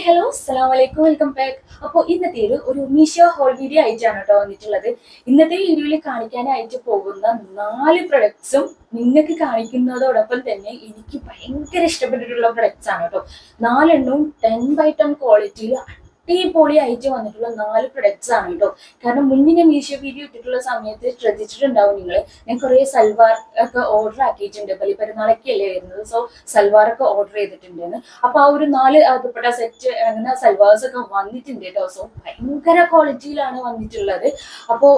Hi hello അസ്സാം വലൈക്കും welcome back അപ്പോൾ ഇന്നത്തെ ഒരു ഒരു മീഷോ ഹോൾ വീഡിയോ ആയിട്ടാണ് കേട്ടോ വന്നിട്ടുള്ളത്. ഇന്നത്തെ വീഡിയോയിൽ കാണിക്കാനായിട്ട് പോകുന്ന നാല് പ്രൊഡക്ട്സും നിങ്ങൾക്ക് കാണിക്കുന്നതോടൊപ്പം തന്നെ എനിക്ക് ഭയങ്കര ഇഷ്ടപ്പെട്ടിട്ടുള്ള പ്രൊഡക്ട്സ് ആണ് കേട്ടോ. നാലെണ്ണവും ടെൻ ബൈ ടെൻ ക്വാളിറ്റിയിൽ അടിപൊളി ആയിട്ട് വന്നിട്ടുള്ള നാല് പ്രൊഡക്ട്സ് ആണ് കേട്ടോ കാരണം മുന്നേ ഞാൻ മീഷോ വീഡിയോ ഇട്ടിട്ടുള്ള സമയത്ത് ശ്രദ്ധിച്ചിട്ടുണ്ടാവും നിങ്ങൾ ഞാൻ കുറേ സൽവാർ ഒക്കെ ഓർഡർ ആക്കിയിട്ടുണ്ട്. ബലി പെരുന്നാളൊക്കെ അല്ലേ വരുന്നത്. സോ സൽവാർ ഒക്കെ ഓർഡർ ചെയ്തിട്ടുണ്ട് അപ്പൊ ആ ഒരു നാല് അതുപ്പെട്ട സെറ്റ് അങ്ങനെ സൽവാർസ് ഒക്കെ വന്നിട്ടുണ്ട് കേട്ടോ സോ ഭയങ്കര ക്വാളിറ്റിയിലാണ് വന്നിട്ടുള്ളത്. അപ്പോൾ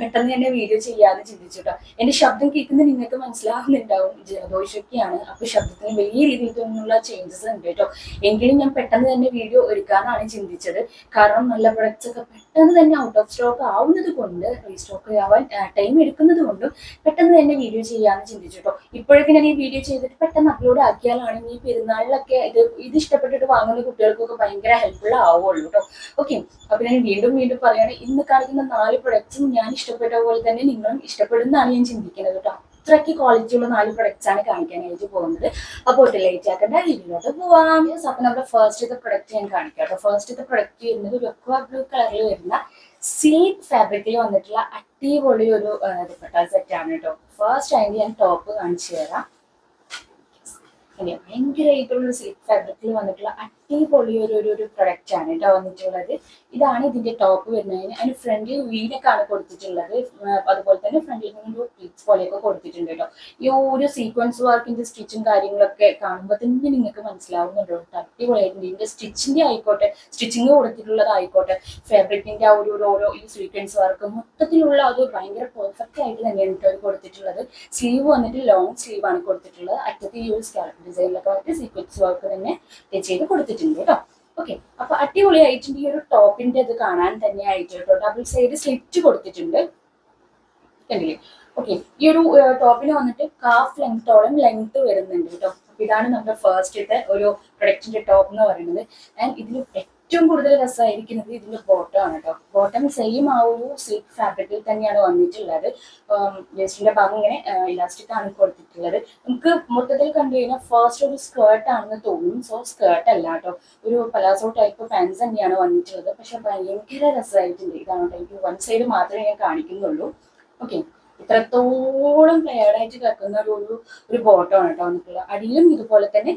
പെട്ടെന്ന് തന്നെ വീഡിയോ ചെയ്യാന്ന് ചിന്തിച്ചു കേട്ടോ എന്റെ ശബ്ദം കേൾക്കുന്നത് നിങ്ങൾക്ക് മനസ്സിലാവുന്നുണ്ടാവും. ജലദോഷമൊക്കെയാണ് അപ്പൊ ശബ്ദത്തിന് വലിയ രീതിയിൽ തന്നെയുള്ള ചേഞ്ചസ് ഉണ്ട് കേട്ടോ എങ്കിലും ഞാൻ പെട്ടെന്ന് തന്നെ വീഡിയോ ഒരുക്കാനാണ് ചിന്തിച്ചത്. കാരണം നല്ല പ്രൊഡക്ട്സ് ഒക്കെ പെട്ടെന്ന് തന്നെ ഔട്ട് ഓഫ് സ്റ്റോക്ക് ആവുന്നത് കൊണ്ട് റീസ്റ്റോക്ക് ആവാൻ ടൈം എടുക്കുന്നത് കൊണ്ടും പെട്ടെന്ന് തന്നെ വീഡിയോ ചെയ്യാന്ന് ചിന്തിച്ചു കേട്ടോ ഇപ്പോഴൊക്കെ ഞാൻ ഈ വീഡിയോ ചെയ്തിട്ട് പെട്ടെന്ന് അപ്ലോഡ് ആക്കിയാലാണ് ഈ പെരുന്നാളിലൊക്കെ ഇത് ഇത് ഇഷ്ടപ്പെട്ടിട്ട് വാങ്ങുന്ന കുട്ടികൾക്കൊക്കെ ഭയങ്കര ഹെൽപ്ഫുൾ ആവുള്ളൂ കേട്ടോ ഓക്കെ അപ്പൊ ഞാൻ വീണ്ടും വീണ്ടും പറയുകയാണെങ്കിൽ ഇന്ന് കാണിക്കുന്ന നാല് പ്രൊഡക്ട്സും ഞാൻ ഇഷ്ടപ്പെട്ട പോലെ തന്നെ നിങ്ങളും ഇഷ്ടപ്പെടുന്നതാണ് ഞാൻ ചിന്തിക്കുന്നത് കേട്ടോ അത്രയ്ക്ക് ക്വാളിറ്റി ഉള്ള നാല് പ്രൊഡക്ട്സ് ആണ് കാണിക്കാനായിട്ട് പോകുന്നത്. അപ്പോൾ ലേറ്റ് ആക്കേണ്ട ഇതിലോട്ട് പോവാം. അപ്പൊ നമ്മുടെ ഫസ്റ്റത്തെ പ്രൊഡക്റ്റ് ഞാൻ കാണിക്കാം കേട്ടോ. ഫസ്റ്റത്തെ പ്രൊഡക്റ്റ് വരുന്നത് ഒരു ബ്ലൂ കളറിൽ വരുന്ന സിൽക്ക് ഫാബ്രിക്കിൽ വന്നിട്ടുള്ള അടിപൊളി ഒരു ദുപ്പട്ട സെറ്റ് ആണ് കേട്ടോ. ഫസ്റ്റ് അതിന് ഞാൻ ടോപ്പ് കാണിച്ചു തരാം. ഭയങ്കരമായിട്ടുള്ള സിൽക്ക് ഫാബ്രിക്കിൽ വന്നിട്ടുള്ള അടിപൊളി ഒരു ഒരു പ്രൊഡക്റ്റ് ആണ് കേട്ടോ വന്നിട്ടുള്ളത്. ഇതാണ് ഇതിന്റെ ടോപ്പ് വരുന്നതിന്. അതിന് ഫ്രണ്ടിൽ വീനൊക്കെ ആണ് കൊടുത്തിട്ടുള്ളത്. അതുപോലെ തന്നെ ഫ്രണ്ടിൽ നിന്ന് പ്ലീറ്റ്സ് പോലെയൊക്കെ കൊടുത്തിട്ടുണ്ട് കേട്ടോ. ഈ ഒരു സീക്വൻസ് വർക്കിന്റെ സ്റ്റിച്ചും കാര്യങ്ങളൊക്കെ കാണുമ്പോൾ തന്നെ നിങ്ങൾക്ക് മനസ്സിലാവുന്നുണ്ടോ? അടിപൊളിയായിട്ടുണ്ട്. ഇതിന്റെ സ്റ്റിച്ചിന്റെ ആയിക്കോട്ടെ സ്റ്റിച്ചിങ് കൊടുത്തിട്ടുള്ളതായിക്കോട്ടെ ഫാബ്രിക്കിന്റെ ആ ഒരു ഓരോ ഈ സീക്വൻസ് വർക്ക് മൊത്തത്തിലുള്ള അത് ഭയങ്കര പെർഫെക്റ്റ് ആയിട്ട് തന്നെയാണ് കേട്ടോ കൊടുത്തിട്ടുള്ളത്. സ്ലീവ് വന്നിട്ട് ലോങ് സ്ലീവ് ആണ് കൊടുത്തിട്ടുള്ളത്. അറ്റത്ത് ഈ ഒരു സ്കാലപ്പ് ഡിസൈനിലൊക്കെ വന്നിട്ട് സീക്വൻസ് വർക്ക് തന്നെ ചെയ്ത് കൊടുത്തിട്ടുണ്ട്. കേട്ടോ. ഓക്കെ അപ്പൊ അടിപൊളിയായിട്ടുണ്ട് ഈ ഒരു ടോപ്പിന്റെ ഇത് കാണാൻ തന്നെ ആയിട്ട് കേട്ടോ ഡബിൾ സൈഡ് സ്ലിറ്റ് കൊടുത്തിട്ടുണ്ട്. കണ്ടില്ലേ? ഓക്കെ ഈ ഒരു ടോപ്പിന് വന്നിട്ട് കാഫ് ലെങ്ത്തോളം ലെങ്ത് വരുന്നുണ്ട് കേട്ടോ. ഇതാണ് നമ്മുടെ ഫസ്റ്റത്തെ ഒരു പ്രൊഡക്റ്റിന്റെ ടോപ്പ് എന്ന് പറയുന്നത്. ആൻഡ് ഇതിൽ ഏറ്റവും കൂടുതൽ രസമായിരിക്കുന്നത് ഇതിന്റെ ബോട്ടം ആണ് കേട്ടോ. ബോട്ടം സെയിം ആ ഒരു സിൽക്ക് ഫാബ്രിക്കിൽ തന്നെയാണ് വന്നിട്ടുള്ളത്. ജസ്റ്റിന്റെ ഭാഗം ഇങ്ങനെ ഇലാസ്റ്റിക് ആണ് കൊടുത്തിട്ടുള്ളത്. നമുക്ക് മൊത്തത്തിൽ കണ്ടു കഴിഞ്ഞാൽ ഫസ്റ്റ് ഒരു സ്കേർട്ട് ആണെന്ന് തോന്നും. സോ സ്കേർട്ട് അല്ല കേട്ടോ. ഒരു പലാസോ ടൈപ്പ് പാൻസ് തന്നെയാണ് വന്നിട്ടുള്ളത്. പക്ഷെ ഭയങ്കര രസമായിട്ടുണ്ട്. ഇതാണ് എനിക്ക് വൺ സൈഡ് മാത്രമേ ഞാൻ കാണിക്കുന്നുള്ളൂ. ഓക്കെ ഇത്രത്തോളം പ്ലെയർഡ് ആയിട്ട് കിടക്കുന്ന ഒരു ഒരു ഒരു ബോട്ടമാണ് കേട്ടോ നമുക്കുള്ള അടിയിലും ഇതുപോലെ തന്നെ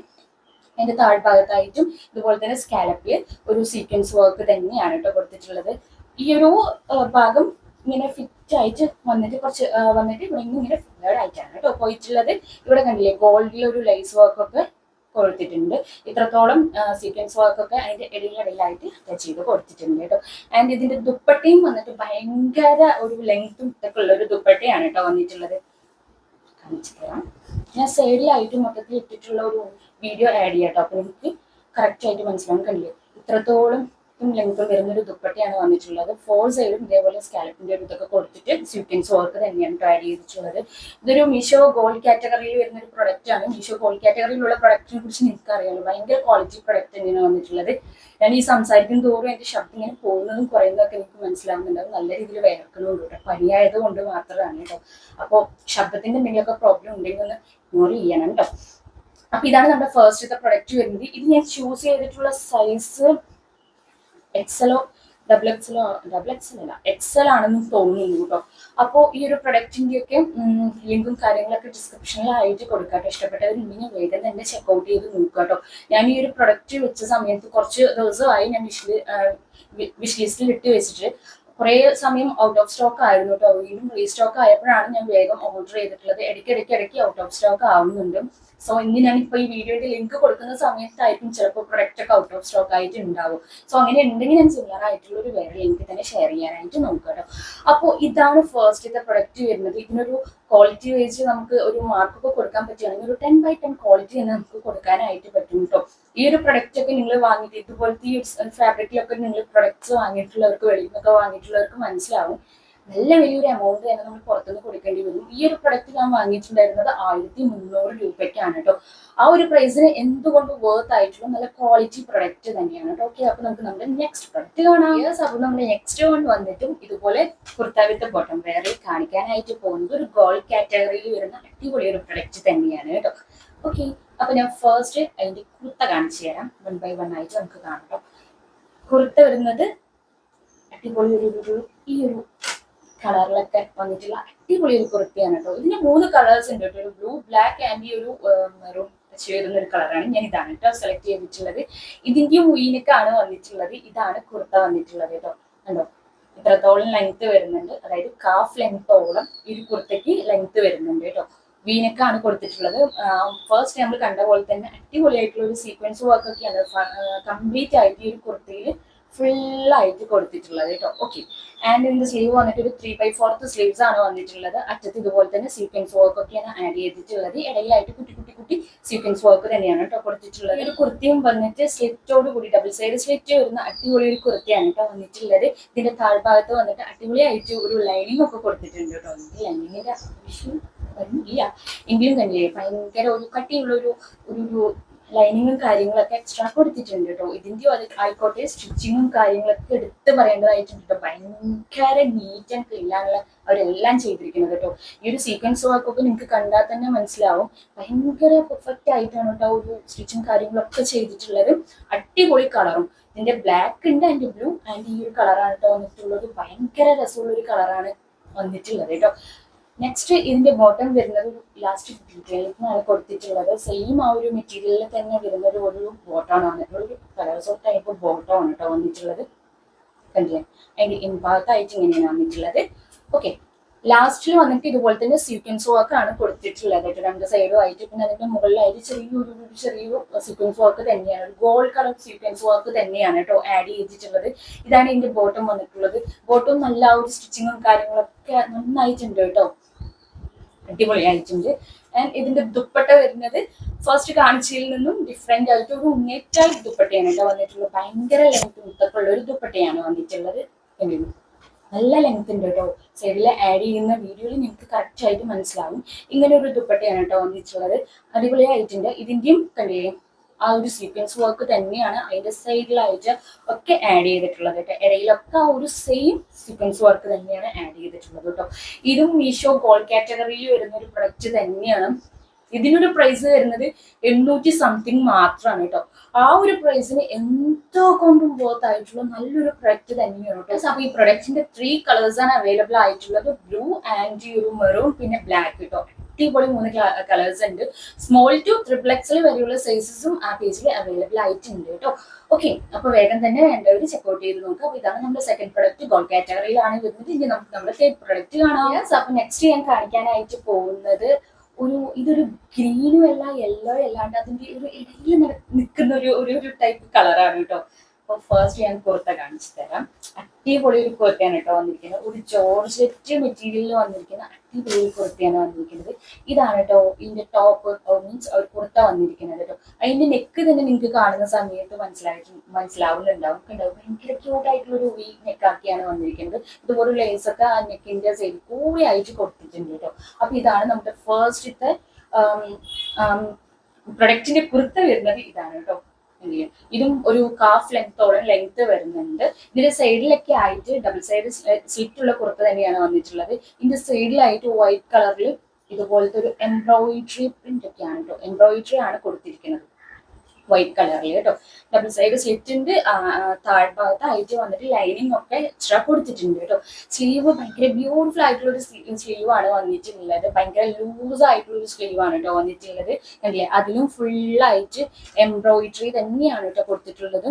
അതിന്റെ താഴ്ഭാഗത്തായിട്ടും ഇതുപോലെ തന്നെ സ്കാലപ്പിൽ ഒരു സീക്വൻസ് വർക്ക് തന്നെയാണ് കേട്ടോ കൊടുത്തിട്ടുള്ളത്. ഈ ഒരു ഭാഗം ഇങ്ങനെ ഫിറ്റ് ആയിട്ട് വന്നിട്ട് കുറച്ച് വന്നിട്ട് ഇവിടെ ഇങ്ങനെ ഫിഗേഡ് ആയിട്ടാണ് കേട്ടോ പോയിട്ടുള്ളത്. ഇവിടെ കണ്ടില്ലേ ഗോൾഡിൽ ഒരു ലൈസ് വർക്ക് ഒക്കെ കൊടുത്തിട്ടുണ്ട്. ഇത്രത്തോളം സീക്വൻസ് വർക്ക് ഒക്കെ അതിന്റെ ഇടയിലിടയിലായിട്ട് ടച്ച് ചെയ്ത് കൊടുത്തിട്ടുണ്ട് കേട്ടോ ആൻഡ് ഇതിന്റെ ദുപ്പട്ടയും വന്നിട്ട് ഭയങ്കര ഒരു ലെങ്ത്തും ഇതൊക്കെ ഉള്ള ഒരു ദുപ്പട്ടയാണ് കേട്ടോ വന്നിട്ടുള്ളത്. കാണിച്ചു ഞാൻ സൈഡിലായിട്ട് മൊത്തത്തിൽ ഇട്ടിട്ടുള്ള ഒരു വീഡിയോ ആഡ് ചെയ്യാം കേട്ടോ അപ്പൊ നിങ്ങൾക്ക് കറക്റ്റ് ആയിട്ട് കഴിയും കണ്ടില്ലേ? ഇത്രത്തോളം ലെങ്ത്തും വരുന്ന ഒരു ദുപ്പട്ടയാണ് വന്നിട്ടുള്ളത്. ഫോർ സൈഡും ഇതേപോലെ സ്കാലപ്പിന്റെ ഒരു ഇതൊക്കെ കൊടുത്തിട്ട് സ്വീക്കൻസ് വർക്ക് തന്നെയാണ് ആഡ് ചെയ്തിട്ടുള്ളത്. ഇതൊരു മീഷോ ഗോൾഡ് കാറ്റഗറിയിൽ വരുന്ന ഒരു പ്രൊഡക്റ്റ് ആണ്. മീഷോ ഗോൾഡ് കാറ്റഗറിയിലുള്ള പ്രൊഡക്റ്റിനെ കുറിച്ച് നിങ്ങൾക്ക് അറിയാമല്ലോ ഭയങ്കര ക്വാളിറ്റി പ്രൊഡക്റ്റ് തന്നെയാണ് വന്നിട്ടുള്ളത്. ഞാൻ ഈ സംസാരിക്കും തോറും എന്റെ ശബ്ദം ഇങ്ങനെ പോകുന്നതും കുറയുന്നതൊക്കെ എനിക്ക് മനസ്സിലാവുന്നുണ്ട്. നല്ല രീതിയിൽ വേർക്കുന്നുണ്ട് കേട്ടോ. പനിയായത് കൊണ്ട് മാത്രമാണ് കേട്ടോ. അപ്പോൾ ശബ്ദത്തിന്റെ എന്തെങ്കിലുമൊക്കെ പ്രോബ്ലം ഉണ്ടെങ്കിൽ ഒന്ന് ഇഗ്നോർ ചെയ്യണം കേട്ടോ. അപ്പൊ ഇതാണ് നമ്മുടെ ഫസ്റ്റത്തെ പ്രൊഡക്റ്റ് വരുന്നത്. ഇത് ഞാൻ ചൂസ് ചെയ്തിട്ടുള്ള സൈസ് എക്സലോ ഡബിൾ എക്സലോ ഡബിൾ എക്സൽ അല്ല എക്സൽ ആണെന്ന് തോന്നുന്നു കേട്ടോ. അപ്പോൾ ഈ ഒരു പ്രൊഡക്റ്റിന്റെ ഒക്കെ ലിങ്കും കാര്യങ്ങളൊക്കെ ഡിസ്ക്രിപ്ഷനിലായിട്ട് കൊടുക്കാട്ടോ ഇഷ്ടപ്പെട്ടവരുണ്ടെങ്കിൽ വേഗം തന്നെ ചെക്കൗട്ട് ചെയ്ത് നോക്കുക കേട്ടോ. ഞാൻ ഈ ഒരു പ്രൊഡക്റ്റ് വെച്ച സമയത്ത് കുറച്ച് ദിവസമായി ഞാൻ വിഷ് വിഷ് ലിസ്റ്റിൽ ഇട്ട് വെച്ചിട്ട് കുറേ സമയം ഔട്ട് ഓഫ് സ്റ്റോക്ക് ആയിരുന്നു കേട്ടോ. വീണ്ടും റീസ്റ്റോക്ക് ആയപ്പോഴാണ് ഞാൻ വേഗം ഓർഡർ ചെയ്തിട്ടുള്ളത്. ഇടയ്ക്കിടയ്ക്ക് ഇടയ്ക്ക് ഔട്ട് ഓഫ് സ്റ്റോക്ക് ആവുന്നുണ്ട്. സോ ഞാൻ ഇപ്പോൾ ഈ വീഡിയോയുടെ ലിങ്ക് കൊടുക്കുന്ന സമയത്തായിരിക്കും ചിലപ്പോൾ പ്രൊഡക്റ്റ് ഒക്കെ ഔട്ട് ഓഫ് സ്റ്റോക്ക് ആയിട്ട് ഉണ്ടാവും. സോ അങ്ങനെ ഉണ്ടെങ്കിൽ ഞാൻ സിമിലർ ആയിട്ടുള്ള ഒരു വേറെ ലിങ്ക് തന്നെ ഷെയർ ചെയ്യാനായിട്ട് നോക്കുക കേട്ടോ അപ്പോൾ ഇതാണ് ഫസ്റ്റത്തെ പ്രൊഡക്റ്റ് വരുന്നത്. ഇതിനൊരു ക്വാളിറ്റി വെച്ച് നമുക്ക് ഒരു മാർക്കൊക്കെ കൊടുക്കാൻ പറ്റുകയാണെങ്കിൽ ഒരു ടെൻ ബൈ ടെൻ ക്വാളിറ്റി തന്നെ നമുക്ക് കൊടുക്കാനായിട്ട് പറ്റും കേട്ടോ ഈ ഒരു പ്രൊഡക്റ്റ് ഒക്കെ നിങ്ങൾ വാങ്ങിയിട്ട് ഇതുപോലത്തെ ഈ ഫാബ്രിക്കിലൊക്കെ നിങ്ങൾ പ്രൊഡക്ട്സ് വാങ്ങിയിട്ടുള്ളവർക്ക് വെളിയിൽ നിന്നൊക്കെ വാങ്ങിയിട്ടുള്ളവർക്ക് മനസ്സിലാവും. നല്ല വലിയൊരു എമൗണ്ട് തന്നെ നമ്മൾ പുറത്തുനിന്ന് കൊടുക്കേണ്ടി വരും ഈ ഒരു പ്രൊഡക്റ്റ് ഞാൻ വാങ്ങിയിട്ടുണ്ടായിരുന്നത് ആയിരത്തി മുന്നൂറ് രൂപയ്ക്കാണ് കേട്ടോ ആ ഒരു പ്രൈസിന് എന്തുകൊണ്ട് വേർത്ത് ആയിട്ടുള്ള നല്ല ക്വാളിറ്റി പ്രൊഡക്റ്റ് തന്നെയാണ് കേട്ടോ ഓക്കെ അപ്പൊ നമുക്ക് നമ്മുടെ നെക്സ്റ്റ് പ്രൊഡക്റ്റ് കാണാം. അപ്പൊ നമ്മുടെ നെക്സ്റ്റ് വൺ വന്നിട്ടും ഇതുപോലെ കുർത്ത വിത്ത് ബോട്ടം വേറെ കാണിക്കാനായിട്ട് പോകുന്നത് ഒരു ഗോൾഡ് കാറ്റഗറിയിൽ വരുന്ന അടിപൊളി ഒരു പ്രൊഡക്റ്റ് തന്നെയാണ് കേട്ടോ ഓക്കെ അപ്പൊ ഞാൻ ഫസ്റ്റ് അതിന്റെ കുർത്ത കാണിച്ചു തരാം. വൺ ബൈ വൺ ആയിട്ട് നമുക്ക് കാണാം. കുർത്ത വരുന്നത് അടിപൊളി ഒരു ഈ ഒരു കളറിലൊക്കെ വന്നിട്ടുള്ള അടിപൊളി ഒരു കുർത്തിയാണ് കേട്ടോ. ഇതിന് മൂന്ന് കളേഴ്സ് ഉണ്ട് കേട്ടോ. ഒരു ബ്ലൂ ബ്ലാക്ക് ആൻഡ് ഈ ഒരു മെറൂൺ ടച്ച് വരുന്ന ഒരു കളറാണ് ഞാൻ ഇതാണ് കേട്ടോ സെലക്ട് ചെയ്തിട്ടുള്ളത്. ഇതിന്റെ വീനക്കാണ് വന്നിട്ടുള്ളത്. ഇതാണ് കുർത്ത വന്നിട്ടുള്ളത് കേട്ടോ. കണ്ടോ? ഇത്രത്തോളം ലെങ്ത് വരുന്നുണ്ട്. അതായത് കാഫ് ലെങ്ത്തോളം ഈ ഒരു കുർത്തയ്ക്ക് ലെങ്ത് വരുന്നുണ്ട് കേട്ടോ. വീനക്കാണ് കൊടുത്തിട്ടുള്ളത്. ഫസ്റ്റ് നമ്മൾ കണ്ട പോലെ തന്നെ അടിപൊളിയായിട്ടുള്ള ഒരു സീക്വൻസ് വർക്ക് ഒക്കെയാണ്. കംപ്ലീറ്റ് ആയിട്ട് ഈ ഒരു കുർത്തിയിൽ ഫുൾ ആയിട്ട് കൊടുത്തിട്ടുള്ളത് കേട്ടോ. ഓക്കെ ആൻഡ് ഇതിന്റെ സ്ലീവ് വന്നിട്ട് ഒരു ത്രീ ബൈ ഫോർത്ത് സ്ലീവ്സ് ആണ് വന്നിട്ടുള്ളത്. അറ്റത്ത് ഇതുപോലെ തന്നെ സീക്വൻസ് വർക്ക് ഒക്കെയാണ് ആഡ് ചെയ്തിട്ടുള്ളത്. ഇടയിലായിട്ട് കുട്ടി കുട്ടി കുട്ടി സീക്വൻസ് വർക്ക് തന്നെയാണ് കേട്ടോ കൊടുത്തിട്ടുള്ളത്. ഒരു കുർത്തിയും വന്നിട്ട് സ്ലിറ്റോട് കൂടി ഡബിൾ സൈഡ് സ്ലിറ്റ് വരുന്ന അടിപൊളി ഒരു കുർത്തിയാണ് കേട്ടോ വന്നിട്ടുള്ളത്. ഇതിന്റെ താഴ്ഭാഗത്ത് വന്നിട്ട് അടിപൊളിയായിട്ട് ഒരു ലൈനിങ് ഒക്കെ കൊടുത്തിട്ടുണ്ട് കേട്ടോ. ലൈനിങ്ങിന്റെ ആവശ്യം ഇല്ല എങ്കിലും തന്നെ ഭയങ്കര ഒരു കട്ടിയുള്ള ഒരു ഒരു ലൈനിങ്ങും കാര്യങ്ങളൊക്കെ എക്സ്ട്രാ കൊടുത്തിട്ടുണ്ട് കേട്ടോ ഇതിന്റെ അത് ആയിക്കോട്ടെ സ്റ്റിച്ചിങ്ങും കാര്യങ്ങളൊക്കെ എടുത്ത് പറയേണ്ടതായിട്ടുണ്ട് കേട്ടോ ഭയങ്കര നീറ്റ് ആൻഡ് ക്ലീൻ ആണുള്ള അവരെല്ലാം ചെയ്തിരിക്കുന്നത് കേട്ടോ ഈ ഒരു സീക്വൻസ് വർക്കൊക്കെ നിങ്ങൾക്ക് കണ്ടാൽ തന്നെ മനസ്സിലാവും. ഭയങ്കര പെർഫെക്റ്റ് ആയിട്ടാണ് കേട്ടോ ഒരു സ്റ്റിച്ചിങ് കാര്യങ്ങളൊക്കെ ചെയ്തിട്ടുള്ളത്. അടിപൊളി കളറും ഇതിന്റെ ബ്ലാക്ക് ഉണ്ട് ആൻഡ് ബ്ലൂ ആൻഡ് ഈ ഒരു കളറാണ് കേട്ടോ വന്നിട്ടുള്ളത്. ഭയങ്കര രസമുള്ള ഒരു കളറാണ് വന്നിട്ടുള്ളത് കേട്ടോ നെക്സ്റ്റ് ഇതിന്റെ ബോട്ടം വരുന്നത് ഒരു ഇലാസ്റ്റിക് ഡീറ്റെയിൽസിനാണ് കൊടുത്തിട്ടുള്ളത്. സെയിം ആ ഒരു മെറ്റീരിയലിൽ തന്നെ വരുന്ന ഒരു വന്നിട്ടുള്ളത് ഒരു കലോസോ ടൈപ്പ് ബോട്ടമാണ് കേട്ടോ വന്നിട്ടുള്ളത്. കണ്ടില്ലേ? അതിന്റെ ഇമ്പാക്റ്റായിട്ട് ഇങ്ങനെയാണ് വന്നിട്ടുള്ളത്. ഓക്കെ ലാസ്റ്റിൽ വന്നിട്ട് ഇതുപോലെ തന്നെ സീക്വൻസ് വർക്ക് ആണ് കൊടുത്തിട്ടുള്ളത് കേട്ടോ രണ്ട് സൈഡും ആയിട്ട്. പിന്നെ അതിന്റെ മുകളിലായിട്ട് ചെറിയൊരു ഒരു ചെറിയൊരു സീക്വൻസ് വർക്ക് തന്നെയാണ്. ഒരു ഗോൾഡ് കളർ സീക്വൻസ് വർക്ക് തന്നെയാണ് കേട്ടോ ആഡ് ചെയ്തിട്ടുള്ളത്. ഇതാണ് ഇതിന്റെ ബോട്ടം വന്നിട്ടുള്ളത്. ബോട്ടം നല്ല ആ ഒരു സ്റ്റിച്ചിങ്ങും കാര്യങ്ങളൊക്കെ നന്നായിട്ടുണ്ട് കേട്ടോ അടിപൊളിയായിട്ടുണ്ട്. ആൻഡ് ഇതിന്റെ ദുപ്പട്ട വരുന്നത് ഫസ്റ്റ് കാണിച്ചതിൽ നിന്നും ഡിഫറെന്റ് ആയിട്ട് ഒരു ഉന്നേറ്റാൽ ദുപ്പട്ടയാണ് എന്താ വന്നിട്ടുള്ളത്. ഭയങ്കര ലെങ്ത് മുത്തക്കുള്ള ഒരു ദുപ്പട്ടയാണ് വന്നിട്ടുള്ളത്. നല്ല ലെങ്ത് ഉണ്ട് കേട്ടോ. സൈഡിൽ ആഡ് ചെയ്യുന്ന വീഡിയോയിൽ നിങ്ങൾക്ക് കറക്റ്റ് ആയിട്ട് മനസ്സിലാവും. ഇങ്ങനെ ഒരു ദുപ്പട്ടയാണ് കേട്ടോ വന്നിട്ടുള്ളത്. അടിപൊളിയായിട്ടുണ്ട്. ഇതിന്റെയും കണ്ടില്ലേ? ആ ഒരു സീക്വൻസ് വർക്ക് തന്നെയാണ് അതിന്റെ സൈഡിലായിട്ട് ഒക്കെ ആഡ് ചെയ്തിട്ടുള്ളത് കേട്ടോ. ഇടയിലൊക്കെ ആ ഒരു സെയിം സീക്വൻസ് വർക്ക് തന്നെയാണ് ആഡ് ചെയ്തിട്ടുള്ളത് കേട്ടോ. ഇതും മീഷോ ഗോൾ കാറ്റഗറിയിൽ വരുന്ന ഒരു പ്രൊഡക്റ്റ് തന്നെയാണ്. ഇതിനൊരു പ്രൈസ് വരുന്നത് എണ്ണൂറ്റി സംതിങ് മാത്രമാണ് കേട്ടോ. ആ ഒരു പ്രൈസിന് എന്തോ കൊണ്ടും ബോത്ത് ആയിട്ടുള്ള നല്ലൊരു പ്രൊഡക്റ്റ് തന്നെയാണ് കേട്ടോ. അപ്പൊ ഈ പ്രൊഡക്റ്റിന്റെ ത്രീ കളേഴ്സ് ആണ് അവൈലബിൾ ആയിട്ടുള്ളത്. ബ്ലൂ ആൻഡ് മെറൂൺ പിന്നെ ബ്ലാക്ക് കേട്ടോ. അടിപൊളി മൂന്ന് കളേഴ്സ് ഉണ്ട്. സ്മോൾ ടു ട്രിപ്പിൾ എക്സൽ വരെയുള്ള സൈസസും ആ പേജിൽ അവൈലബിൾ ആയിട്ടുണ്ട് കേട്ടോ ഓക്കെ അപ്പൊ വേഗം തന്നെ വേണ്ടവർ ചെക്കൗട്ട് ചെയ്ത് നോക്കുക അപ്പൊ ഇതാണ് നമ്മുടെ സെക്കൻഡ് പ്രൊഡക്റ്റ് ഗോൾ കാറ്റഗറിയിലാണ് വരുന്നത്. ഇനി നമുക്ക് നമ്മുടെ തേർഡ് പ്രൊഡക്റ്റ് കാണാം. അപ്പൊ നെക്സ്റ്റ് ഞാൻ കാണിക്കാനായിട്ട് പോകുന്നത് ഒരു ഇതൊരു ഗ്രീനും അല്ല യെല്ലോ അല്ലാണ്ട് അതിന്റെ ഒരു ഇടയിൽ നിൽക്കുന്ന ഒരു ഒരു ടൈപ്പ് കളറാണ് കേട്ടോ അപ്പൊ ഫസ്റ്റ് ഞാൻ കുർത്ത കാണിച്ചു തരാം. അടിപൊളി ഒരു കുർത്തയാണ് കേട്ടോ വന്നിരിക്കുന്നത്. ഒരു ജോർജറ്റ് മെറ്റീരിയലിൽ വന്നിരിക്കുന്ന അടിപൊളി ഒരു കുർത്തയാണ് വന്നിരിക്കുന്നത്. ഇതാണ് കേട്ടോ ഇതിന്റെ ടോപ്പ് മീൻസ് ഒരു കുർത്ത വന്നിരിക്കുന്നത് കേട്ടോ. അതിന്റെ നെക്ക് തന്നെ നിങ്ങൾക്ക് കാണുന്ന സമയത്ത് മനസ്സിലായിട്ട് മനസ്സിലാവുന്നുണ്ടാവും കണ്ടോ? ഭയങ്കര ക്യൂട്ട് ആയിട്ടുള്ള ഒരു വീ നെക്കാക്കിയാണ് വന്നിരിക്കുന്നത്. ഇതുപോലെ ലേസ് ഒക്കെ ആ നെക്കിന്റെ സൈഡ് കൂടി ആയിട്ട് കൊടുത്തിട്ടുണ്ട് കേട്ടോ. അപ്പൊ ഇതാണ് നമ്മുടെ ഫസ്റ്റത്തെ പ്രൊഡക്റ്റിന്റെ കുർത്ത വരുന്നത് ഇതാണ് കേട്ടോ. ഇതും ഒരു കാഫ് ലെങ്ത്തോളം ലെങ്ത് വരുന്നുണ്ട്. ഇതിന്റെ സൈഡിലൊക്കെ ആയിട്ട് ഡബിൾ സൈഡ് സ്ലിറ്റ് ഉള്ള കുർത്ത തന്നെയാണ് വന്നിട്ടുള്ളത്. ഇതിന്റെ സൈഡിലായിട്ട് വൈറ്റ് കളറിൽ ഇതുപോലത്തെ ഒരു എംബ്രോയിഡറി പ്രിന്റ് ഒക്കെയാണ് കേട്ടോ എംബ്രോയിഡറി ആണ് കൊടുത്തിരിക്കുന്നത്. വൈറ്റ് കളറിൽ കേട്ടോ. ഡബിൾ സൈഡ് സ്ലിറ്റിന്റെ താഴ്ഭാഗത്തായിട്ട് വന്നിട്ട് ലൈനിങ് ഒക്കെ എക്സ്ട്രാ കൊടുത്തിട്ടുണ്ട് കേട്ടോ. സ്ലീവ് ഭയങ്കര ബ്യൂട്ടിഫുൾ ആയിട്ടുള്ള ഒരു സ്ലീവ് ആണ് വന്നിട്ടുള്ളത്. ഭയങ്കര ലൂസ് ആയിട്ടുള്ള ഒരു സ്ലീവ് ആണ് കേട്ടോ വന്നിട്ടുള്ളത്. അല്ലേ അതിലും ഫുള്ളായിട്ട് എംബ്രോയിഡറി തന്നെയാണ് കേട്ടോ കൊടുത്തിട്ടുള്ളത്.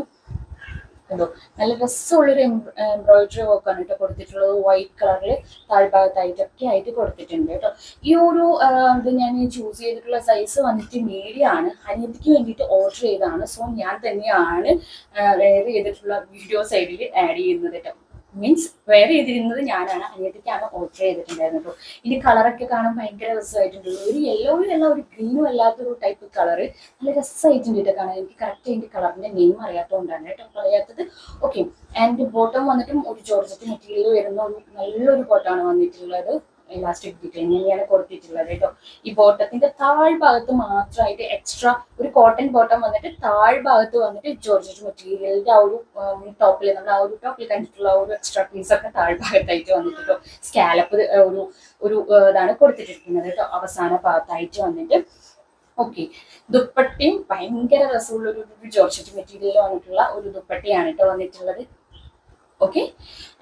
കണ്ടോ നല്ല രസമുള്ളൊരു എംബ്രോയിഡറി വർക്കാണ് കേട്ടോ കൊടുത്തിട്ടുള്ളത്. വൈറ്റ് കളറിൽ താഴ്ഭാഗത്തായിട്ടൊക്കെ ആയിട്ട് കൊടുത്തിട്ടുണ്ട് കേട്ടോ. ഈ ഒരു ഇത് ഞാൻ ചൂസ് ചെയ്തിട്ടുള്ള സൈസ് വന്നിട്ട് മീഡിയം ആണ്. അനിയത്തിക്ക് വേണ്ടിയിട്ട് ഓർഡർ ചെയ്തതാണ്. സോ ഞാൻ തന്നെയാണ് വെയർ ചെയ്തിട്ടുള്ള വീഡിയോ സൈഡിൽ ആഡ് ചെയ്യുന്നത് കേട്ടോ. മീൻസ് വെയർ ചെയ്തിരുന്നത് ഞാനാണ്. അനിയത്തിക്കാണ് ഓർഡർ ചെയ്തിട്ടുണ്ടായിരുന്നത്. കേട്ടോ ഇതിന്റെ കളറൊക്കെ കാണാൻ ഭയങ്കര രസമായിട്ടുണ്ട്. ഒരു യെല്ലോയും അല്ല ഒരു ഗ്രീനും അല്ലാത്തൊരു ടൈപ്പ് കളർ നല്ല രസമായിട്ടുണ്ട് ഇതൊക്കെ കാണാൻ. എനിക്ക് കറക്റ്റ് അതിന്റെ കളറിന്റെ നെയിം അറിയാത്തതുകൊണ്ടാണ് കേട്ടോ പറയാത്തത്. ഓക്കെ ആൻഡ് ബോട്ടം വന്നിട്ടും ഒരു ജോർജറ്റ് മെറ്റീരിയൽ വരുന്ന. നല്ലൊരു ബോട്ടാണ് വന്നിട്ടുള്ളത്. ഇലാസ്റ്റിക് ഡീറ്റെയിൽ ഇങ്ങനെയാണ് കൊടുത്തിട്ടുള്ളത് കേട്ടോ ഈ ബോട്ടത്തിന്റെ താഴ്ഭാഗത്ത് മാത്രമായിട്ട് എക്സ്ട്രാ ഒരു കോട്ടൺ ബോട്ടം വന്നിട്ട് താഴ്ഭാഗത്ത് വന്നിട്ട് ജോർജറ്റ് മെറ്റീരിയലിന്റെ ആ ഒരു ടോപ്പിൽ നമ്മൾ ആ ഒരു ടോപ്പിൽ കണ്ടിട്ടുള്ള ഒരു എക്സ്ട്രാ പീസ് ഒക്കെ താഴ്ഭാഗത്തായിട്ട് വന്നിട്ട് കേട്ടോ സ്കാലപ്പ് ഒരു ഒരു ഇതാണ് കൊടുത്തിട്ടിരിക്കുന്നത് കേട്ടോ അവസാന ഭാഗത്തായിട്ട് വന്നിട്ട്. ഓക്കെ ദുപ്പട്ടയും ഭയങ്കര രസമുള്ള ഒരു ജോർജറ്റ് മെറ്റീരിയൽ വന്നിട്ടുള്ള ഒരു ദുപ്പട്ടയാണ് കേട്ടോ വന്നിട്ടുള്ളത്. ഓക്കെ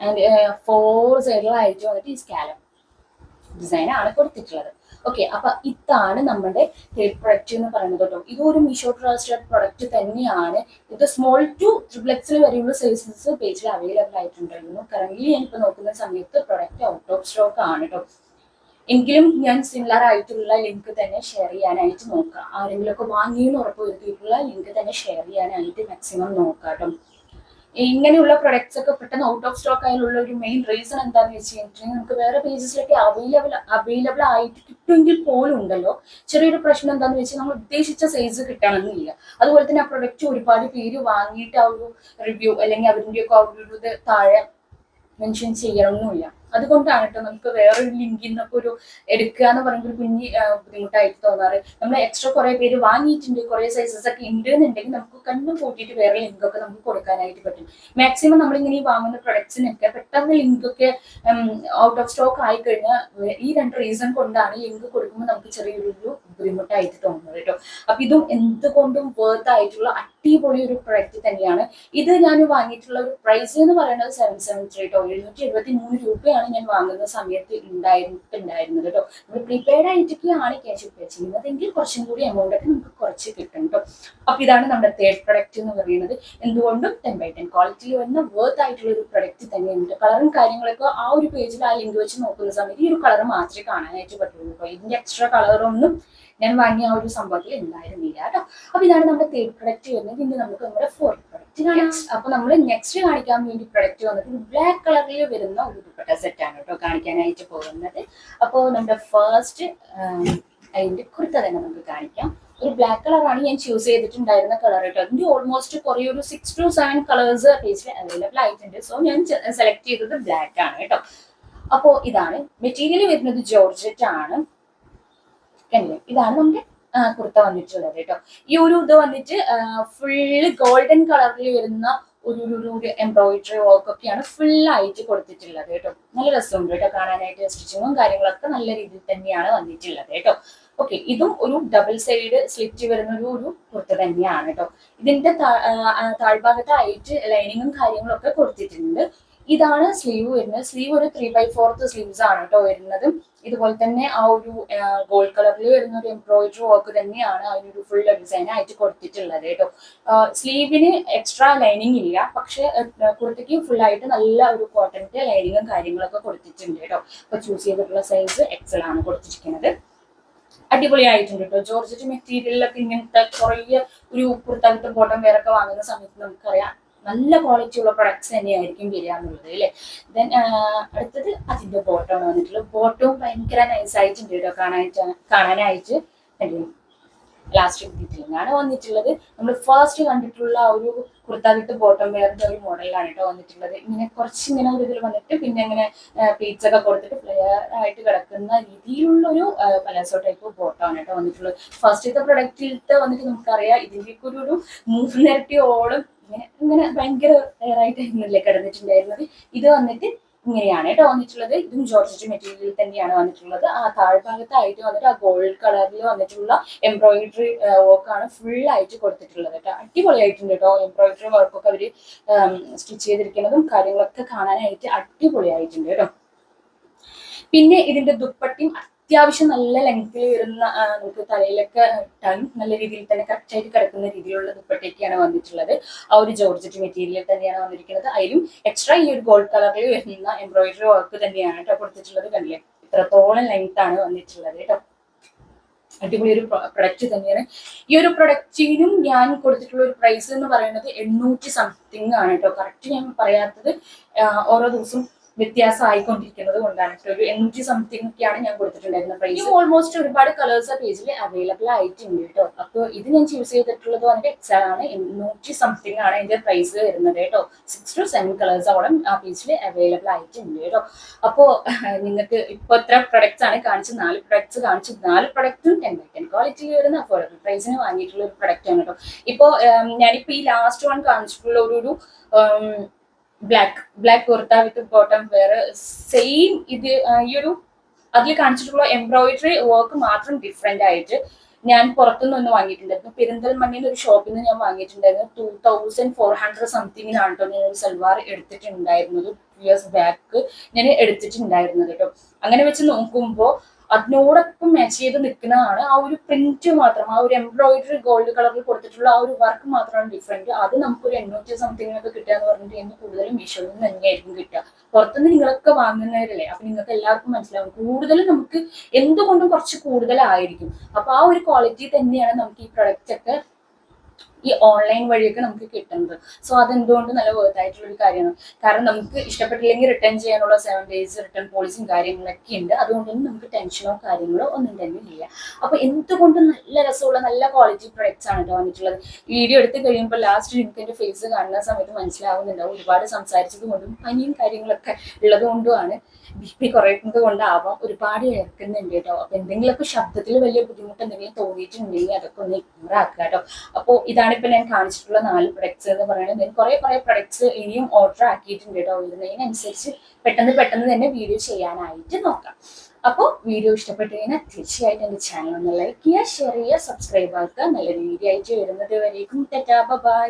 ആൻഡ് ഫോർ സൈഡിലായിട്ട് വന്നിട്ട് ഈ സ്കാലം ഡിസൈൻ ആണ് കൊടുത്തിട്ടുള്ളത്. ഓക്കെ അപ്പൊ ഇതാണ് നമ്മുടെ ഹെയർ പ്രൊഡക്റ്റ് എന്ന് പറയുന്നത് കേട്ടോ. ഇതൊരു മീഷോ ട്രസ്റ്റഡ് പ്രൊഡക്റ്റ് തന്നെയാണ്. ഇത് സ്മോൾ ടു ട്രിപ്ലെക്സിൽ വരെയുള്ള സൈസസ് പേജിൽ അവൈലബിൾ ആയിട്ടുണ്ടായിരുന്നു. കറന്റ് ഞാനിപ്പോ നോക്കുന്ന സമയത്ത് പ്രൊഡക്റ്റ് ഔട്ട് ഓഫ് സ്റ്റോക്ക് ആണ് കേട്ടോ എങ്കിലും ഞാൻ സിമിലർ ആയിട്ടുള്ള ലിങ്ക് തന്നെ ഷെയർ ചെയ്യാനായിട്ട് നോക്കാം. ആരെങ്കിലും ഒക്കെ വാങ്ങിയെന്ന് ഉറപ്പ് വരുത്തിയിട്ടുള്ള ലിങ്ക് തന്നെ ഷെയർ ചെയ്യാനായിട്ട് മാക്സിമം നോക്കാം കേട്ടോ ഇങ്ങനെയുള്ള പ്രൊഡക്ട്സ് ഒക്കെ പെട്ടെന്ന് ഔട്ട് ഓഫ് സ്റ്റോക്ക് ആയാലുള്ള ഒരു മെയിൻ റീസൺ എന്താണെന്ന് വെച്ച് കഴിഞ്ഞിട്ടുണ്ടെങ്കിൽ നമുക്ക് വേറെ പേജസിലൊക്കെ അവൈലബിൾ അവൈലബിൾ ആയിട്ട് കിട്ടുമെങ്കിൽ പോലും ഉണ്ടല്ലോ. ചെറിയൊരു പ്രശ്നം എന്താണെന്ന് വെച്ചാൽ നമ്മൾ ഉദ്ദേശിച്ച സൈസ് കിട്ടണമെന്നില്ല. അതുപോലെ തന്നെ ആ പ്രൊഡക്റ്റ് ഒരുപാട് പേര് വാങ്ങിയിട്ട് ആ ഒരു റിവ്യൂ അല്ലെങ്കിൽ അവരുടെ ഒക്കെ ആ ഒരു താഴെ മെൻഷൻ ചെയ്യണമെന്നില്ല അതുകൊണ്ടാണ് കേട്ടോ നമുക്ക് വേറൊരു ലിങ്കിൽ നിന്നൊക്കെ ഒരു എടുക്കുക എന്ന് പറയുമ്പോൾ ഒരു കുഞ്ഞ് ബുദ്ധിമുട്ടായിട്ട് തോന്നാറ്. നമ്മൾ എക്സ്ട്രാ കുറെ പേര് വാങ്ങിയിട്ടുണ്ട് കുറെ സൈസസ് ഒക്കെ ഉണ്ട് എന്നുണ്ടെങ്കിൽ നമുക്ക് കണ്ണും കൂട്ടിയിട്ട് വേറെ ലിങ്ക് ഒക്കെ നമുക്ക് കൊടുക്കാനായിട്ട് പറ്റും. മാക്സിമം നമ്മൾ ഇങ്ങനെ ഈ വാങ്ങുന്ന പ്രൊഡക്ട്സിനൊക്കെ പെട്ടെന്ന് ലിങ്ക് ഒക്കെ ഔട്ട് ഓഫ് സ്റ്റോക്ക് ആയി കഴിഞ്ഞാൽ ഈ രണ്ട് റീസൺ കൊണ്ടാണ് ലിങ്ക് കൊടുക്കുമ്പോൾ നമുക്ക് ചെറിയൊരു ബുദ്ധിമുട്ടായിട്ട് തോന്നുന്നത് കേട്ടോ അപ്പൊ ഇതും എന്തുകൊണ്ടും വേർത്ത് ആയിട്ടുള്ള അടിപൊളി ഒരു പ്രൊഡക്റ്റ് തന്നെയാണ്. ഇത് ഞാൻ വാങ്ങിയിട്ടുള്ള ഒരു പ്രൈസ് എന്ന് പറയുന്നത് സെവൻ സെവൻ ത്രീ കേട്ടോ എഴുന്നൂറ്റി എഴുപത്തി മൂന്ന് രൂപയാണ് ഞാൻ വാങ്ങുന്ന സമയത്ത് ഉണ്ടായിരുന്നിട്ടുണ്ടായിരുന്നത് കേട്ടോ നമ്മൾ പ്രീപെയ്ഡ് ആയിട്ടൊക്കെയാണ് ക്യാഷ് പേ ചെയ്യുന്നതെങ്കിൽ കുറച്ചും കൂടി എമൗണ്ട് ഒക്കെ നമുക്ക് കുറച്ച് കിട്ടും കേട്ടോ അപ്പൊ ഇതാണ് നമ്മുടെ തേർഡ് പ്രൊഡക്റ്റ് എന്ന് പറയുന്നത്. എന്തുകൊണ്ടും ടെൻ ബൈ ടെൻ ക്വാളിറ്റിയിൽ വരുന്ന വർത്ത് ആയിട്ടുള്ള ഒരു പ്രൊഡക്റ്റ് തന്നെയുണ്ട് കളറും കാര്യങ്ങളൊക്കെ ആ ഒരു പേജിൽ ആ ലിങ്ക് വെച്ച് നോക്കുന്ന സമയത്ത് ഈ ഒരു കളർ മാത്രമേ കാണാനായിട്ട് പറ്റുള്ളൂ ഇതിന്റെ എക്സ്ട്രാ കളറൊന്നും ഞാൻ വാങ്ങിയ ആ ഒരു സംഭവത്തിൽ ഉണ്ടായിരുന്നില്ല കേട്ടോ. അപ്പൊ ഇതാണ് നമ്മുടെ തേർഡ് പ്രൊഡക്റ്റ് വരുന്നത്. ഇനി നമുക്ക് നമ്മുടെ ഫോർത്ത് പ്രൊഡക്റ്റ് കാണാം. അപ്പൊ നമ്മൾ നെക്സ്റ്റ് കാണിക്കാൻ വേണ്ടി പ്രൊഡക്റ്റ് വന്നിട്ട് ബ്ലാക്ക് കളറിൽ വരുന്ന ഒരു ദുപ്പട്ട സെറ്റ് ആണ് കേട്ടോ കാണിക്കാനായിട്ട് പോകുന്നത്. അപ്പോൾ നമ്മുടെ ഫസ്റ്റ് അതിന്റെ കുർത്ത തന്നെ നമുക്ക് കാണിക്കാം. ഒരു ബ്ലാക്ക് കളറാണ് ഞാൻ ചൂസ് ചെയ്തിട്ടുണ്ടായിരുന്ന കളർ കേട്ടോ. അതിന്റെ ഓൾമോസ്റ്റ് കുറേ ഒരു സിക്സ് ടു സെവൻ കളേഴ്സ് പേജിൽ അവൈലബിൾ ആയിട്ടുണ്ട്. സോ ഞാൻ സെലക്ട് ചെയ്തത് ബ്ലാക്ക് ആണ് കേട്ടോ. അപ്പോൾ ഇതാണ്. മെറ്റീരിയൽ വരുന്നത് ജോർജറ്റ് ആണ്. കണ്ടില്ലേ ഇതാണ് നമ്മുടെ കുർത്ത വന്നിട്ടുള്ളത് കേട്ടോ. ഈ ഒരു ഇത് വന്നിട്ട് ഫുള്ള് ഗോൾഡൻ കളറിൽ വരുന്ന ഒരു ഒരു ഒരു- എംബ്രോയിഡറി ഫുൾ ആയിട്ട് കൊടുത്തിട്ടുള്ളത് കേട്ടോ. നല്ല രസമുണ്ട് കേട്ടോ കാണാനായിട്ട് സ്റ്റിച്ചിങ്ങും കാര്യങ്ങളൊക്കെ നല്ല രീതിയിൽ തന്നെയാണ് വന്നിട്ടുള്ളത് കേട്ടോ. ഓക്കെ ഇതും ഒരു ഡബിൾ സൈഡ് സ്ലിറ്റ് വരുന്ന ഒരു ഒരു കുർത്ത തന്നെയാണ് കേട്ടോ. ഇതിന്റെ താഴ്ഭാഗത്തായിട്ട് ലൈനിങ്ങും കാര്യങ്ങളും ഒക്കെ കൊടുത്തിട്ടുണ്ട്. ഇതാണ് സ്ലീവ് വരുന്നത്. സ്ലീവ് ഒരു ത്രീ ബൈ ഫോർത്ത് സ്ലീവ്സ് ആണ് കേട്ടോ വരുന്നത്. ഇതുപോലെ തന്നെ ആ ഒരു ഗോൾഡ് കളറിൽ വരുന്ന ഒരു എംബ്രോയിഡറി വർക്ക് തന്നെയാണ് അതിനൊരു ഫുൾ ഡിസൈൻ ആയിട്ട് കൊടുത്തിട്ടുള്ളത് കേട്ടോ. സ്ലീവിന് എക്സ്ട്രാ ലൈനിങ് ഇല്ല. പക്ഷെ കുർത്തയ്ക്ക് ഫുൾ ആയിട്ട് നല്ല ഒരു കോട്ടണിന്റെ ലൈനിങ്ങും കാര്യങ്ങളൊക്കെ കൊടുത്തിട്ടുണ്ട് കേട്ടോ. അപ്പൊ ചൂസ് ചെയ്തിട്ടുള്ള സൈസ് എക്സൽ ആണ് കൊടുത്തിരിക്കുന്നത്. അടിപൊളിയായിട്ടുണ്ട് കേട്ടോ. ജോർജറ്റ് മെറ്റീരിയലിലൊക്കെ ഇങ്ങനത്തെ കുറേ ഒരു കുർത്താവിട്ട് ബോട്ടം വേറൊക്കെ വാങ്ങുന്ന സമയത്ത് നമുക്കറിയാം. നല്ല ക്വാളിറ്റി ഉള്ള പ്രൊഡക്ട്സ് തന്നെയായിരിക്കും വരിക എന്നുള്ളത് അല്ലേ? ദെൻ അടുത്തത് അതിന്റെ ബോട്ടമാണ് വന്നിട്ടുള്ളത്. ബോട്ടവും ഭയങ്കര നൈസ് ആയിട്ടുണ്ട് കേട്ടോ കാണാനായിട്ട് കാണാനായിട്ട് ലാസ്റ്റ് ഡീറ്റെയിലിംഗ് ആണ് വന്നിട്ടുള്ളത്. നമ്മൾ ഫസ്റ്റ് കണ്ടിട്ടുള്ള ഒരു കുർത്താവിട്ട് ബോട്ടം വേറെ ഒരു മോഡലാണ് കേട്ടോ വന്നിട്ടുള്ളത്. ഇങ്ങനെ കുറച്ച് ഇങ്ങനെ ഒരു ഇതിൽ വന്നിട്ട് പിന്നെ ഇങ്ങനെ പീറ്റ്സ് ഒക്കെ കൊടുത്തിട്ട് ഫ്ലെയർ ആയിട്ട് കിടക്കുന്ന രീതിയിലുള്ള ഒരു പലാസോ ടൈപ്പ് ബോട്ടമാണ് കേട്ടോ വന്നിട്ടുള്ളത്. ഫസ്റ്റത്തെ പ്രൊഡക്റ്റിലത്തെ വന്നിട്ട് നമുക്കറിയാം ഇതിന്റെയൊക്കെ ഒരു ഒരു മൂന്നിരട്ടിയോളം ഇങ്ങനെ ഇങ്ങനെ ഭയങ്കര എയർ ആയിട്ടായിരുന്നില്ലേ കിടന്നിട്ടുണ്ടായിരുന്നത്? ഇത് വന്നിട്ട് ഇങ്ങനെയാണ് കേട്ടോ വന്നിട്ടുള്ളത്. ഇതും ജോർജറ്റ് മെറ്റീരിയൽ തന്നെയാണ് വന്നിട്ടുള്ളത്. ആ താഴ്ഭാഗത്തായിട്ട് വന്നിട്ട് ആ ഗോൾഡ് കളറിൽ വന്നിട്ടുള്ള എംബ്രോയിഡറി വർക്കാണ് ഫുൾ ആയിട്ട് കൊടുത്തിട്ടുള്ളത് കേട്ടോ. അടിപൊളിയായിട്ടുണ്ട് കേട്ടോ എംബ്രോയിഡറി വർക്കൊക്കെ അവർ സ്റ്റിച്ച് ചെയ്തിരിക്കുന്നതും കാര്യങ്ങളൊക്കെ കാണാനായിട്ട് അടിപൊളിയായിട്ടുണ്ട് കേട്ടോ. പിന്നെ ഇതിന്റെ ദുപ്പട്ടിയും അത്യാവശ്യം നല്ല ലെങ്ത്തിൽ വരുന്ന നമുക്ക് തലയിലൊക്കെ ടൺ നല്ല രീതിയിൽ തന്നെ കറക്റ്റ് ആയിട്ട് കിടക്കുന്ന രീതിയിലുള്ള ദുപ്പട്ടയ്ക്കാണ് വന്നിട്ടുള്ളത്. ആ ഒരു ജോർജറ്റ് മെറ്റീരിയൽ തന്നെയാണ് വന്നിരിക്കുന്നത്. അതിലും എക്സ്ട്രാ ഈ ഒരു ഗോൾഡ് കളറിൽ വരുന്ന എംബ്രോയിഡറി വർക്ക് തന്നെയാണ് കേട്ടോ കൊടുത്തിട്ടുള്ളത് കണ്ടില്ലേ? ഇത്രത്തോളം ലെങ്ത് ആണ് വന്നിട്ടുള്ളത് കേട്ടോ അടിപൊളി ഒരു പ്രൊഡക്റ്റ് തന്നെയാണ്. ഈ ഒരു പ്രൊഡക്റ്റിനും ഞാൻ കൊടുത്തിട്ടുള്ള ഒരു പ്രൈസ് എന്ന് പറയുന്നത് എണ്ണൂറ്റി സംതിങ് ആണ് കേട്ടോ കറക്റ്റ് ഞാൻ പറയാത്തത് ഓരോ ദിവസവും വ്യത്യാസം ആയിക്കൊണ്ടിരിക്കുന്നത് കൊണ്ടാണ് ഒരു എണ്ണൂറ്റി സംതിങ് ഒക്കെയാണ് ഞാൻ കൊടുത്തിട്ടുണ്ടായിരുന്ന പ്രൈസ് ഓൾമോസ്റ്റ് ഒരുപാട് കളേഴ്സ് ആ പേജിൽ അവൈലബിൾ ആയിട്ടുണ്ട് കേട്ടോ. അപ്പോൾ ഇത് ഞാൻ ചൂസ് ചെയ്തിട്ടുള്ളത് വന്നിട്ട് എക്സൽ ആണ്. എണ്ണൂറ്റി സംതിങ് ആണ് ഇതിന്റെ പ്രൈസ് വരുന്നത് കേട്ടോ. സിക്സ് ടു സെവൻ കളേഴ്സോളം ആ പേജിൽ അവൈലബിൾ ആയിട്ടുണ്ട് കേട്ടോ. അപ്പോൾ നിങ്ങൾക്ക് ഇപ്പോൾ എത്ര പ്രൊഡക്ട്സ് ആണ് കാണിച്ച് നാല് പ്രൊഡക്ട്സ് കാണിച്ച്. നാല് പ്രൊഡക്റ്റും ടെൻ ബൈ ടെൻ വരുന്ന അഫോർഡബിൾ പ്രൈസിന് വാങ്ങിയിട്ടുള്ള ഒരു പ്രൊഡക്റ്റ് ആണ് കേട്ടോ. ഇപ്പോൾ ഞാനിപ്പോൾ ഈ ലാസ്റ്റ് വൺ കാണിച്ചിട്ടുള്ള ഒരു black black kurta with bottom wear same ഇത് ഈ ഒരു അതിൽ കാണിച്ചിട്ടുള്ള എംബ്രോയിഡറി വർക്ക് മാത്രം ഡിഫറെന്റ് ആയിട്ട് ഞാൻ പുറത്തുനിന്ന് വാങ്ങിയിട്ടുണ്ടായിരുന്നു. പെരിന്തൽമണ്ണയിൽ ഒരു ഷോപ്പിൽ നിന്ന് ഞാൻ വാങ്ങിയിട്ടുണ്ടായിരുന്നു. ടൂ തൗസൻഡ് ഫോർ ഹൺഡ്രഡ് സംതിങ്ങിനാണ് കേട്ടോ ഞാൻ ഒരു സൽവാർ എടുത്തിട്ടുണ്ടായിരുന്നത്. ഇയേഴ്സ് ബാക്ക് ഞാൻ എടുത്തിട്ടുണ്ടായിരുന്നത് കേട്ടോ അങ്ങനെ വെച്ച് നോക്കുമ്പോൾ അതിനോടൊപ്പം മാച്ച് ചെയ്ത് നിൽക്കുന്നതാണ്. ആ ഒരു പ്രിന്റ് മാത്രം ആ ഒരു എംബ്രോയിഡറി ഗോൾഡ് കളറിൽ കൊടുത്തിട്ടുള്ള ആ ഒരു വർക്ക് മാത്രമാണ് ഡിഫറെന്റ് അത് നമുക്ക് ഒരു എണ്ണൂറ്റി സംതിങ്ങിനൊക്കെ കിട്ടുക എന്ന് പറഞ്ഞിട്ട് എനിക്ക് കൂടുതലും മീഷോയിൽ നിന്ന് തന്നെയായിരിക്കും കിട്ടുക. പുറത്തുനിന്ന് നിങ്ങളൊക്കെ വാങ്ങുന്നവരല്ലേ? അപ്പൊ നിങ്ങൾക്ക് എല്ലാവർക്കും മനസ്സിലാവും കൂടുതലും നമുക്ക് എന്തുകൊണ്ടും കുറച്ച് കൂടുതലായിരിക്കും. അപ്പൊ ആ ഒരു ക്വാളിറ്റി തന്നെയാണ് നമുക്ക് ഈ പ്രൊഡക്റ്റ് ഒക്കെ ഈ ഓൺലൈൻ വഴിയൊക്കെ നമുക്ക് കിട്ടുന്നത്. സോ അതെന്തുകൊണ്ട് നല്ല വേർത്ത് ആയിട്ടുള്ള ഒരു കാര്യമാണ്. കാരണം നമുക്ക് ഇഷ്ടപ്പെട്ടില്ലെങ്കിൽ റിട്ടേൺ ചെയ്യാനുള്ള സെവൻ ഡേയ്സ് റിട്ടേൺ പോളിസിയും കാര്യങ്ങളൊക്കെ ഉണ്ട്. അതുകൊണ്ടൊന്നും നമുക്ക് ടെൻഷനോ കാര്യങ്ങളോ ഒന്നും തന്നെ ഇല്ല. അപ്പൊ എന്തുകൊണ്ടും നല്ല രസമുള്ള നല്ല ക്വാളിറ്റി പ്രൊഡക്ട്സ് ആണ് കേട്ടോ വന്നിട്ടുള്ളത്. വീഡിയോ എടുത്ത് കഴിയുമ്പോൾ ലാസ്റ്റ് എനിക്ക് എന്റെ ഫേസ് കാണുന്ന സമയത്ത് മനസ്സിലാവുന്നുണ്ടാവും. ഒരുപാട് സംസാരിച്ചത് കൊണ്ടും പനിയും കാര്യങ്ങളൊക്കെ ഉള്ളത് കൊണ്ടുമാണ്. ബി പി കുറയുന്നത് കൊണ്ടാവാം. ഒരുപാട് ഇറക്കുന്നുണ്ട് കേട്ടോ അപ്പൊ എന്തെങ്കിലുമൊക്കെ ശബ്ദത്തിൽ വലിയ ബുദ്ധിമുട്ട് എന്തെങ്കിലും തോന്നിയിട്ടുണ്ടെങ്കിൽ അതൊക്കെ ഒന്ന് ഇഗ്നോർ ആക്കുക കേട്ടോ അപ്പോൾ ഇതാണ് ഇപ്പൊ ഞാൻ കാണിച്ചിട്ടുള്ള നാല് പ്രൊഡക്ട്സ് എന്ന് പറയുന്നത് ഞാൻ കുറെ കുറെ പ്രൊഡക്ട്സ് ഇനിയും ഓർഡർ ആക്കിയിട്ടുണ്ട് കേട്ടോ. വരുന്നതിനനുസരിച്ച് പെട്ടെന്ന് പെട്ടെന്ന് തന്നെ വീഡിയോ ചെയ്യാനായിട്ട് നോക്കാം. അപ്പോൾ വീഡിയോ ഇഷ്ടപ്പെട്ടു കഴിഞ്ഞാൽ തീർച്ചയായിട്ടും എന്റെ ചാനൽ ഒന്ന് ലൈക്ക് ചെയ്യുക ഷെയർ ചെയ്യുക സബ്സ്ക്രൈബ് ആക്കുക. നല്ലൊരു വീഡിയോ ആയിട്ട് വരുന്നത് വരേക്കും. Tata bye